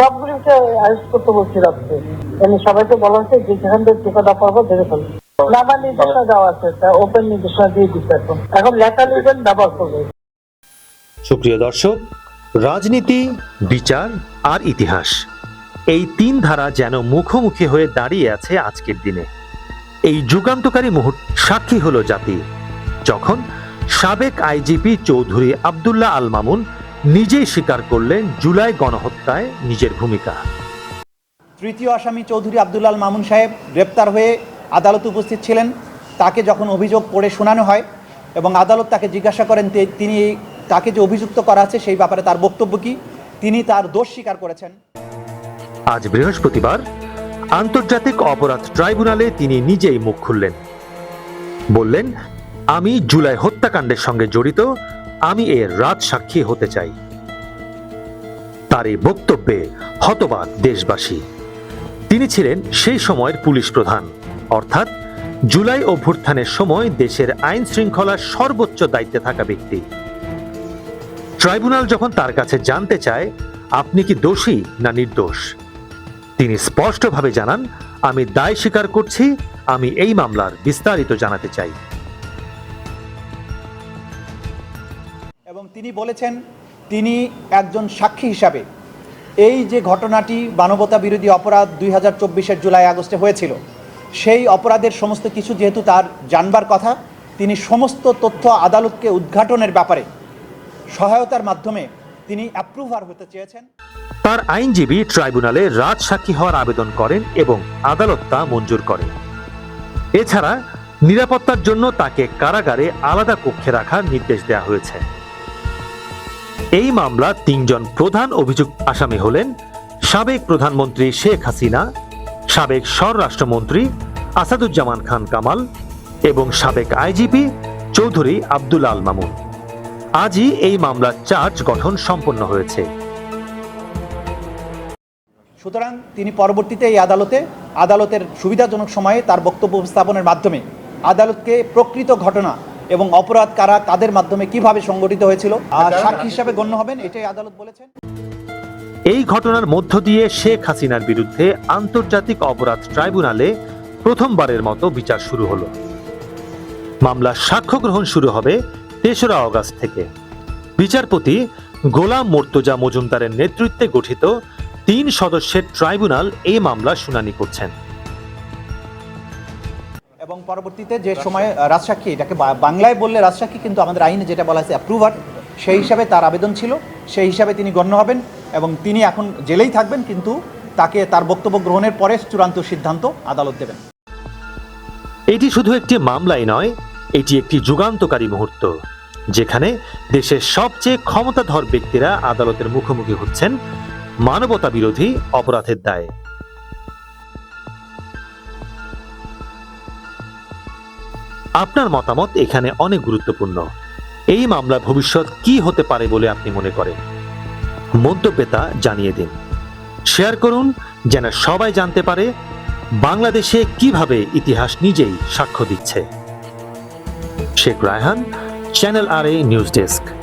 সবগুলিকে arrest করতে বলছি রাত্রে। এমনি সবাইকে বলা হচ্ছে যে থেকে নামার নির্দেশনা দেওয়া আছে ওপেন নির্দেশনা দিয়ে দিচ্ছে এখন। এখন লেখা লিখবেন করবে। সুপ্রিয় দর্শক, রাজনীতি, বিচার আর ইতিহাস, এই তিন ধারা যেন মুখোমুখি হয়ে দাঁড়িয়ে আছে আজকের দিনে। এই যুগান্তকারী মুহূর্ত সাক্ষী হলো জাতি। যখন সাবেক আইজিপি চৌধুরী আবদুল্লাহ আল মামুন নিজেই স্বীকার করলেন জুলাই গণহত্যায় নিজের ভূমিকা। তৃতীয় আসামি চৌধুরী আবদুল্লাল মামুন সাহেব গ্রেপ্তার হয়ে আদালতে উপস্থিত ছিলেন। তাকে যখন অভিযোগ পড়ে শোনানো হয় এবং আদালত তাকে জিজ্ঞাসা করেন তিনি তাকে যে অভিযুক্ত করা আছে সেই ব্যাপারে তার বক্তব্য কি? তিনি তার দোষ স্বীকার করেছেন। আজ বৃহস্পতিবার আন্তর্জাতিক অপরাধ ট্রাইব্যুনালে তিনি নিজেই মুখ খুললেন। বললেন আমি জুলাই হত্যাকাণ্ডের সঙ্গে জড়িত আমি এর রাজ সাক্ষী হতে চাই। তার এই বক্তব্যে হতবাক দেশবাসী। তিনি ছিলেন সেই সময়ের পুলিশ প্রধান। অর্থাৎ জুলাই অভ্যুত্থানের সময় দেশের আইন শৃঙ্খলার সর্বোচ্চ দায়িত্বে থাকা ব্যক্তি। ট্রাইব্যুনাল যখন তার কাছে জানতে চায়, আপনি কি দোষী না নির্দোষ? তিনি স্পষ্টভাবে জানান, আমি দায় স্বীকার করছি, আমি এই মামলার বিস্তারিত জানাতে চাই। তিনি বলেছেন, তিনি একজন সাক্ষী হিসাবে। এই যে ঘটনাটি মানবতা বিরোধী অপরাধ দুই হাজার চব্বিশের জুলাই আগস্টে হয়েছিল, সেই অপরাধের সমস্ত কিছু যেহেতু তার জানবার কথা, তিনি সমস্ত তথ্য আদালতকে উদ্ঘাটনের ব্যাপারে সহায়তার মাধ্যমে তিনি অ্যাপ্রুভার হতে চেয়েছেন। তার আইনজীবী ট্রাইব্যুনালে রাজ সাক্ষী হওয়ার আবেদন করেন এবং আদালত তা মঞ্জুর করেন। এছাড়া নিরাপত্তার জন্য তাকে কারাগারে আলাদা কক্ষে রাখার নির্দেশ দেওয়া হয়েছে। এই মামলা তিনজন প্রধান অভিযুক্ত আসামি হলেন সাবেক প্রধানমন্ত্রী শেখ হাসিনা, সাবেক স্বরাষ্ট্রমন্ত্রী আসাদুজ্জামান খান কামাল এবং সাবেক আইজিপি চৌধুরী আব্দুল আল মামুন। আজই এই মামলার চার্জ গঠন সম্পন্ন হয়েছে। সুতরাং তিনি পরবর্তীতে এই আদালতে, আদালতের সুবিধাজনক সময়ে তার বক্তব্য উপস্থাপনের মাধ্যমে আদালতকে প্রকৃত ঘটনা এবং অপরাধ কারা তাদের মাধ্যমে কীভাবে সংগঠিত হয়েছিল? আর সাক্ষী হিসাবে গণ্য হবেন এটাই আদালত বলেছেন। এই ঘটনার মধ্য দিয়ে শেখ হাসিনার বিরুদ্ধে আন্তর্জাতিক অপরাধ ট্রাইব্যুনালে প্রথমবারের মতো বিচার শুরু হলো। মামলার সাক্ষ্য গ্রহণ শুরু হবে তেসরা অগস্ট থেকে। বিচারপতি গোলাম মোর্তজা মজুমদারের নেতৃত্বে গঠিত তিন সদস্যের ট্রাইব্যুনাল এই মামলা শুনানি করছেন। এবং পরবর্তীতে যে সময়ে রাজসাক্ষী, এটাকে বাংলায় বললে রাজসাক্ষী, কিন্তু আমাদের আইনে যেটা বলা আছে অ্যাপ্রুভার সেই হিসাবে তার আবেদন ছিল। সেই হিসাবে তিনি গণ্য হবেন এবং তিনি এখন জেলেই থাকবেন, কিন্তু তাকে তার বক্তব্য গ্রহণের পরে চূড়ান্ত সিদ্ধান্ত আদালত দেবেন। এটি শুধু একটি মামলাই নয়, এটি একটি যুগান্তকারী মুহূর্ত, যেখানে দেশের সবচেয়ে ক্ষমতাধর ব্যক্তিরা আদালতের মুখোমুখি হচ্ছেন মানবতা বিরোধী অপরাধের দায়ে। আপনার মতামত এখানে অনেক গুরুত্বপূর্ণ। এই মামলার ভবিষ্যৎ কি হতে পারে বলে আপনি মনে করেন? মন্তব্যে তা জানিয়ে দিন। শেয়ার করুন, যেন সবাই জানতে পারে বাংলাদেশে কীভাবে ইতিহাস নিজেই সাক্ষ্য দিচ্ছে। Sheikh Raihan, channel R A news desk.